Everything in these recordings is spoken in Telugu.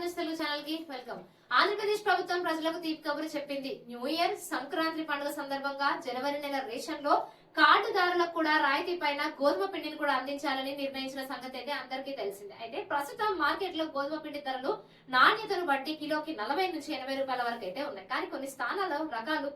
న్యూస్ తెలుగు ఛానల్కి వెల్కమ్. ఆంధ్రప్రదేశ్ ప్రభుత్వం ప్రజలకు తీపి కబురు చెప్పింది. న్యూ ఇయర్ సంక్రాంతి పండుగ సందర్భంగా జనవరి నెల రేషన్లో కార్డుదారులకు కూడా రాయితీ పైన గోధుమ పిండిని కూడా అందించాలని నిర్ణయించిన సంగతి అయితే అందరికీ తెలిసిందే. అయితే ప్రస్తుతం మార్కెట్లో గోధుమ పిండి ధరలు నాణ్యతను బట్టి కిలోకి నలభై నుంచి ఎనభై రూపాయల వరకు అయితే ఉన్నాయి. కానీ కొన్ని స్థానాల్లో రకాలు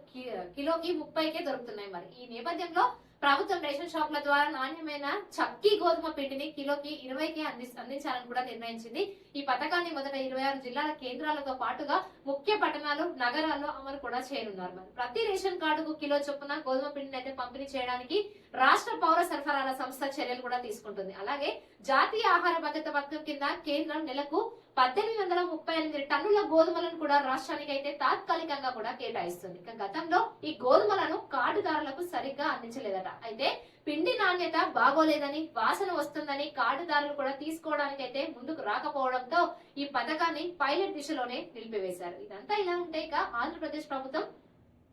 కిలోకి ముప్పైకే దొరుకుతున్నాయి మరి. ఈ నేపథ్యంలో ప్రభుత్వం రేషన్ షాపుల ద్వారా నాణ్యమైన చక్కి గోధుమ పిండిని కిలోకి ఇరవైకి అంది అందించాలని కూడా నిర్ణయించింది. ఈ పథకాన్ని మొదట ఇరవై ఆరు జిల్లాల కేంద్రాలతో పాటుగా ముఖ్య పట్టణాలు నగరాల్లో అమలు కూడా చేయనున్నారు మరి. ప్రతి రేషన్ కార్డుకు కిలో చొప్పున గోధుమ పిండిని అయితే పంపిణీ చేయడానికి రాష్ట్ర పౌర సరఫరాల సంస్థ చర్యలు కూడా తీసుకుంటుంది. అలాగే జాతీయ ఆహార భద్రత పథకం కింద కేంద్రం నెలకు పద్దెనిమిది వందల ముప్పై ఎనిమిది టన్నుల గోధుమలను కూడా రాష్ట్రానికి అయితే తాత్కాలికంగా కూడా కేటాయిస్తుంది. ఇక గతంలో ఈ గోధుమలను కార్డుదారులకు సరిగ్గా అందించలేదట. అయితే పిండి నాణ్యత బాగోలేదని వాసన వస్తుందని కార్డుదారులు కూడా తీసుకోవడానికి అయితే ముందుకు రాకపోవడంతో ఈ పథకాన్ని పైలట్ దిశలోనే నిలిపివేశారు. ఇదంతా ఇలా ఉంటే ఇక ఆంధ్రప్రదేశ్ ప్రభుత్వం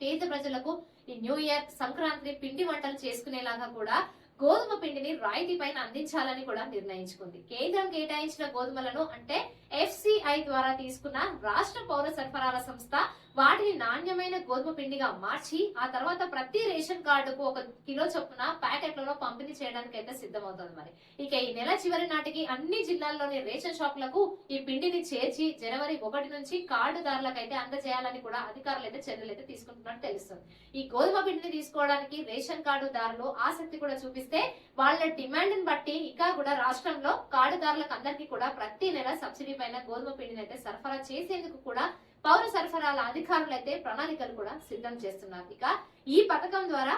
పేద ప్రజలకు ఈ న్యూ ఇయర్ సంక్రాంతి పిండి వంటలు చేసుకునేలాగా కూడా గోధుమ పిండిని రాయితీ పైన అందించాలని కూడా నిర్ణయించుకుంది. కేంద్రం కేటాయించిన గోధుమలను అంటే ఎఫ్సిఐ ద్వారా తీసుకున్న రాష్ట్ర పౌర సరఫరాల సంస్థ వాటిని నాణ్యమైన గోధుమ పిండిగా మార్చి ఆ తర్వాత ప్రతి రేషన్ కార్డుకు ఒక కిలో చొప్పున ప్యాకెట్లలో పంపిణీ చేయడానికి అయితే సిద్ధమవుతుంది మరి. ఇక ఈ నెల చివరి నాటికి అన్ని జిల్లాల్లోని రేషన్ షాపులకు ఈ పిండిని చేర్చి జనవరి ఒకటి నుంచి కార్డుదారులకు అయితే అందజేయాలని కూడా అధికారులు అయితే చర్యలు అయితే తీసుకుంటున్నట్టు తెలుస్తుంది. ఈ గోధుమ పిండిని తీసుకోవడానికి రేషన్ కార్డుదారులు ఆసక్తి కూడా చూపిస్తే వాళ్ళ డిమాండ్ని బట్టి ఇంకా కూడా రాష్ట్రంలో కార్డుదారులకు అందరికీ కూడా ప్రతి నెల సబ్సిడీ పైన గోధుమ పిండిని అయితే సరఫరా చేసేందుకు కూడా పౌర సరఫరాల అధికారులు అయితే ప్రణాళికలు కూడా సిద్ధం చేస్తున్నారు. ఇక ఈ పథకం ద్వారా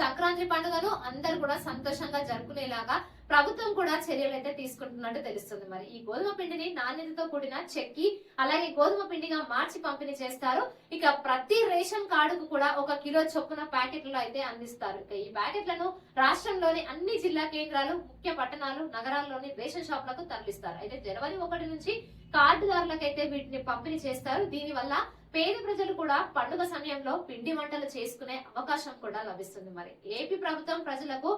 సంక్రాంతి పండుగను అందరు కూడా సంతోషంగా జరుపుకునేలాగా ప్రభుత్వం కూడా చర్యలు అయితే తీసుకుంటున్నట్టు తెలుస్తుంది. మరి ఈ గోధుమ పిండిని నాణ్యతతో కూడిన చెక్కి అలాగే గోధుమ పిండిగా మార్చి పంపిణీ చేస్తారు. ఇక ప్రతి రేషన్ కార్డుకు కూడా ఒక కిలో చొప్పున ప్యాకెట్లు అయితే అందిస్తారు. ఇక ఈ ప్యాకెట్లను రాష్ట్రంలోని అన్ని జిల్లా కేంద్రాలు ముఖ్య పట్టణాలు నగరాల్లోని రేషన్ షాపులకు తరలిస్తారు. అయితే జనవరి ఒకటి నుంచి కార్డుదారులకైతే వీటిని పంపిణీ చేస్తారు. దీనివల్ల పేద ప్రజలు కూడా పండుగ సమయంలో పిండి వంటలు చేసుకునే అవకాశం కూడా లభిస్తుంది మరి. ఏపీ ప్రభుత్వం ప్రజలకు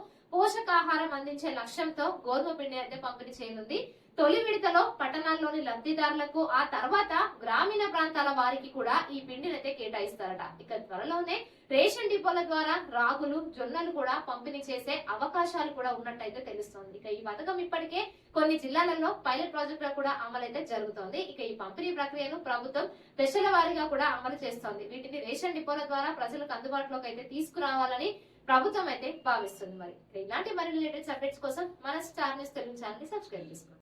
పోషకాహారం అందించే లక్ష్యంతో గోధుమ పిండి అయితే పంపిణీ చేయనుంది. తొలి విడతలో పట్టణాల్లోని లబ్ధిదారులకు ఆ తర్వాత గ్రామీణ ప్రాంతాల వారికి కూడా ఈ పిండిని అయితే కేటాయిస్తారట. ఇక త్వరలోనే రేషన్ డిపోల ద్వారా రాగులు జొన్నలు కూడా పంపిణీ చేసే అవకాశాలు కూడా ఉన్నట్టయితే తెలుస్తోంది. ఇక ఈ పథకం ఇప్పటికే కొన్ని జిల్లాలలో పైలట్ ప్రాజెక్టులు కూడా అమలైతే జరుగుతోంది. ఇక ఈ పంపిణీ ప్రక్రియను ప్రభుత్వం దశల వారీగా కూడా అమలు చేస్తోంది. వీటిని రేషన్ డిపోల ద్వారా ప్రజలకు అందుబాటులోకి అయితే తీసుకురావాలని ప్రభుత్వం అయితే భావిస్తుంది మరి. ఇలాంటి మరిన్ని లేటెస్ట్ అప్డేట్స్ కోసం మన స్టార్ న్యూస్ తెలుగు ఛానల్ని సబ్స్క్రైబ్ చేసుకోండి.